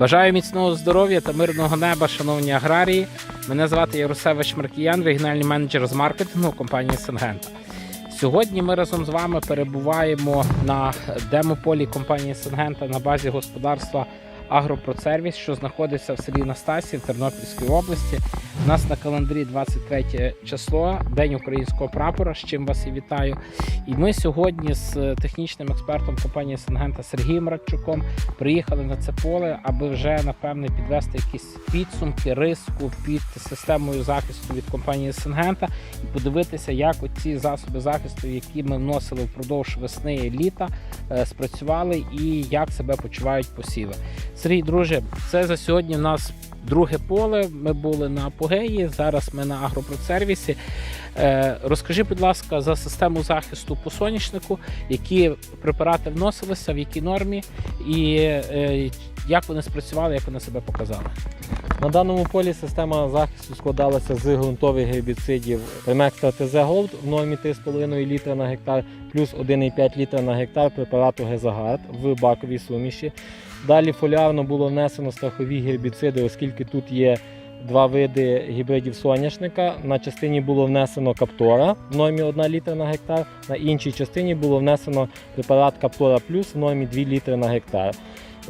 Бажаю міцного здоров'я та мирного неба, шановні аграрії. Мене звати Ярусевич Маркіян, регіональний менеджер з маркетингу компанії Сингента. Сьогодні ми разом з вами перебуваємо на демополі компанії Сингента на базі господарства Агропроцервіс, що знаходиться в селі Настасі в Тернопільській області. У нас на календарі 23 число, День українського прапора, з чим вас і вітаю. І ми сьогодні з технічним експертом компанії Сингента Сергієм Радчуком приїхали на це поле, аби вже напевне підвести якісь підсумки, риску під системою захисту від компанії Сингента і подивитися, як оці засоби захисту, які ми вносили впродовж весни і літа, е, спрацювали і як себе почувають посіви. Сергій, друже, це за сьогодні у нас друге поле. Ми були на апогеї. Зараз ми на агропроцервісі. Е, Розкажи, будь ласка, за систему захисту по соняшнику, які препарати вносилися, в якій нормі, і е, як вони спрацювали, як вони себе показали. На даному полі система захисту складалася з ґрунтових гербіцидів Remextra TZ Gold в нормі 3,5 літра на гектар плюс 1,5 літра на гектар препарату Гезагард в баковій суміші. Далі фоліарно було внесено страхові гербіциди, оскільки тут є два види гібридів соняшника. На частині було внесено Каптора в нормі 1 літра на гектар, на іншій частині було внесено препарат Каптора Плюс в нормі 2 літри на гектар.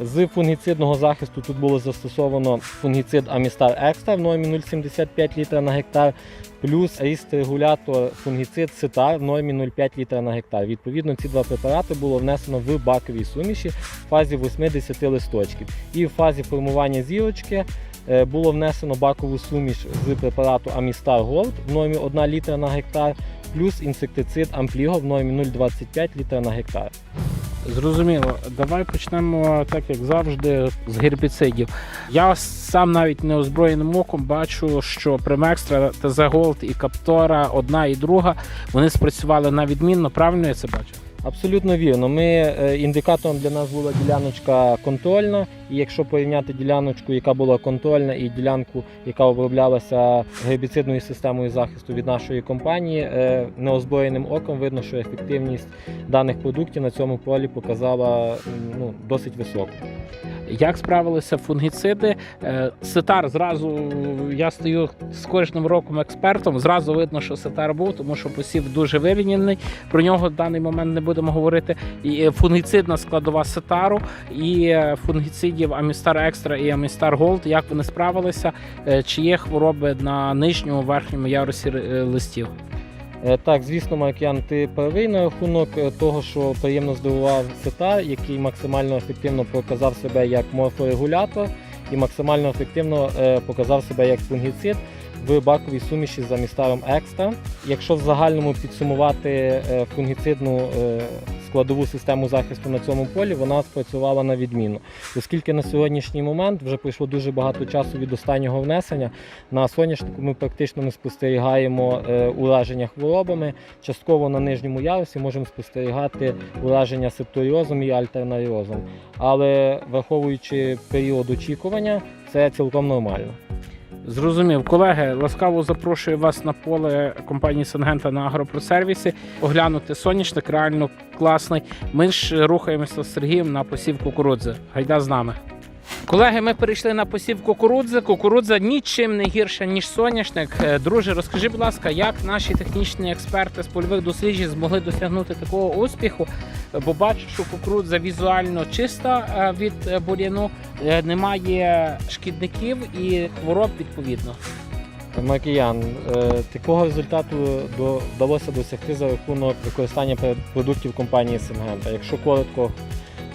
З фунгіцидного захисту тут було застосовано фунгіцид Амістар Екстра в нормі 0,75 літра на гектар, плюс ріст-регулятор фунгіцид Ситар в нормі 0,5 літра на гектар. Відповідно, ці два препарати було внесено в баковій суміші в фазі 80 листочків. І в фазі формування зірочки е, було внесено бакову суміш з препарату Амістар Gold в нормі 1 літра на гектар, плюс інсектицид Ампліго в нормі 0,25 літра на гектар. Зрозуміло, давай почнемо так, як завжди, з гербіцидів. Я сам навіть неозброєним оком бачу, що Примекстра, ТЗ Голд і Каптора, одна і друга, вони спрацювали на відмінно. Правильно я це бачу? Абсолютно вірно. Ми е, індикатором для нас була діляночка контрольна. І якщо порівняти діляночку, яка була контрольна, і ділянку, яка оброблялася гербіцидною системою захисту від нашої компанії, е, неозброєним оком видно, що ефективність даних продуктів на цьому полі показала ну, досить високу. Як справилися фунгіциди? Е, Сетар зразу я стою з кожним роком експертом. Зразу видно, що сетар був, тому що посів дуже вирівняний. Про нього в даний момент не будемо говорити. І е, фунгіцидна складова сетару і е, фунгіцидів Амістар Екстра і Амістар Голд. Як вони справилися? Е, Чи є хвороби на нижньому верхньому ярусі листів? Так, звісно, Маркіян, ти правий на рахунок того, що приємно здивував сетар, який максимально ефективно показав себе як морфорегулятор і максимально ефективно е, показав себе як фунгіцид в баковій суміші за містаром екстра. Якщо в загальному підсумувати е, фунгіцидну е, складову систему захисту на цьому полі, вона спрацювала на відміну. Оскільки на сьогоднішній момент вже пройшло дуже багато часу від останнього внесення, на соняшнику ми практично не спостерігаємо е, ураження хворобами. Частково на нижньому ярусі можемо спостерігати ураження септоріозом і альтернаріозом. Але враховуючи період очікування, це цілком нормально. Зрозумів, колеги, ласкаво запрошую вас на поле компанії Сангента на агропросервісі. Оглянути соняшник реально класний. Ми ж рухаємося з Сергієм на посів кукурудзи. Гайда з нами. Колеги, ми перейшли на посів кукурудзи. Кукурудза нічим не гірша, ніж соняшник. Е, Друже, розкажи, будь ласка, як наші технічні експерти з польових досліджень змогли досягнути такого успіху? Бо бачу, що кукурудза візуально чиста е, від е, бур'яну, немає шкідників і хвороб відповідно. Макіян, такого результату вдалося досягти за рахунок використання продуктів компанії Сингента. Якщо коротко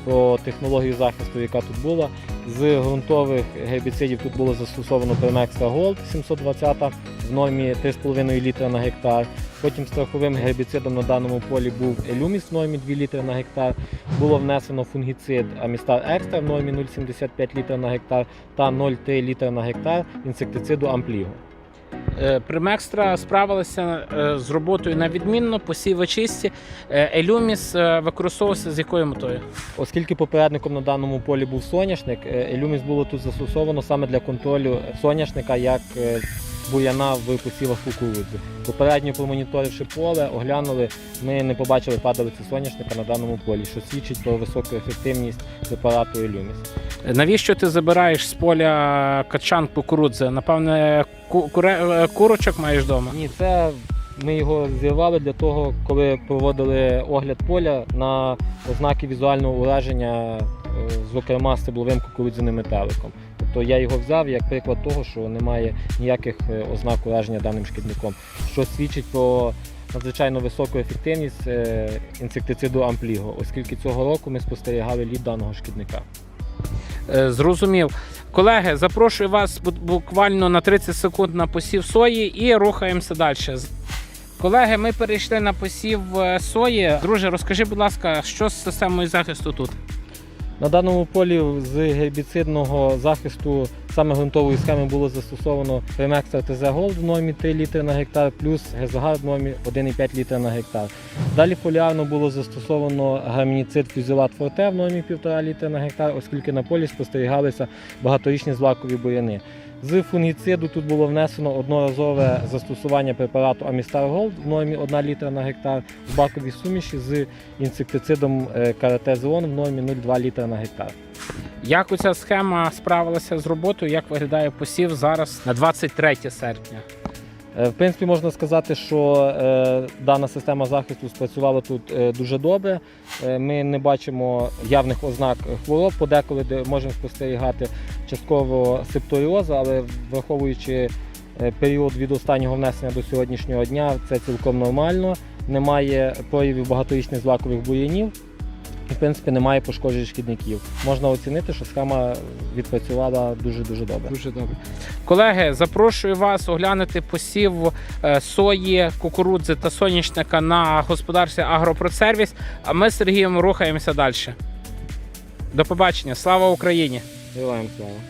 про технологію захисту, яка тут була, з ґрунтових гербіцидів тут було застосовано Permextra Gold 720 в нормі 3,5 літра на гектар. Потім страховим гербіцидом на даному полі був Елюміс в нормі 2 літри на гектар. Було внесено фунгіцид Амістар Екстра в нормі 0,75 літра на гектар та 0,3 літра на гектар інсектициду Ампліго. Е, Примекстра справилася е, з роботою на відмінно, посіви чисті. Е, Елюміс використовувався з якою метою? Оскільки попередником на даному полі був соняшник, Елюміс було тут застосовано саме для контролю соняшника як буяна в посівах кукурудзи. Попередньо промоніторивши поле, оглянули, ми не побачили падалиці соняшника на даному полі, що свідчить про високу ефективність препарату Елюміс. Навіщо ти забираєш з поля качан кукурудзи? Напевне, ку- куре- е, курочок маєш вдома? Ні, це ми його зірвали для того, коли проводили огляд поля на ознаки візуального ураження, е, зокрема стебловим кукурудзяним метеликом. Тобто я його взяв як приклад того, що немає ніяких е, ознак ураження даним шкідником, що свідчить про надзвичайно високу ефективність інсектициду ампліго, оскільки цього року ми спостерігали лід даного шкідника. Е, Зрозумів. Колеги, запрошую вас бу- буквально на 30 секунд на посів сої і рухаємося далі. Колеги, ми перейшли на посів е, сої. Друже, розкажи, будь ласка, що з системою захисту тут? На даному полі з гербіцидного захисту саме ґрунтової схеми було застосовано Примекстер ТЗ Голд в нормі 3 літри на гектар плюс Гезагар в нормі 1,5 літра на гектар. Далі фоліарно було застосовано гамініцид Фюзілат Форте в нормі 1,5 літра на гектар, оскільки на полі спостерігалися багаторічні злакові буряни. З фунгіциду тут було внесено одноразове застосування препарату Амістар Голд в нормі 1 літра на гектар в баковій суміші з інсектицидом е, карате Зеон в нормі 0,2 літра на гектар. Як оця схема справилася з роботою? Як виглядає посів зараз на 23 серпня? Е, В принципі, можна сказати, що е, дана система захисту спрацювала тут е, дуже добре. Е, ми не бачимо явних ознак хвороб, подеколи можемо спостерігати частково септоріоз, але враховуючи е, період від останнього внесення до сьогоднішнього дня, це цілком нормально. Немає проявів багаторічних злакових бур'янів. І, в принципі, немає пошкоджень шкідників. Можна оцінити, що схема відпрацювала дуже дуже добре. Дуже добре. Колеги, запрошую вас оглянути посів е, сої, кукурудзи та соняшника на господарстві Агропродсервіс. А ми з Сергієм рухаємося далі. До побачення. Слава Україні! Героям слава!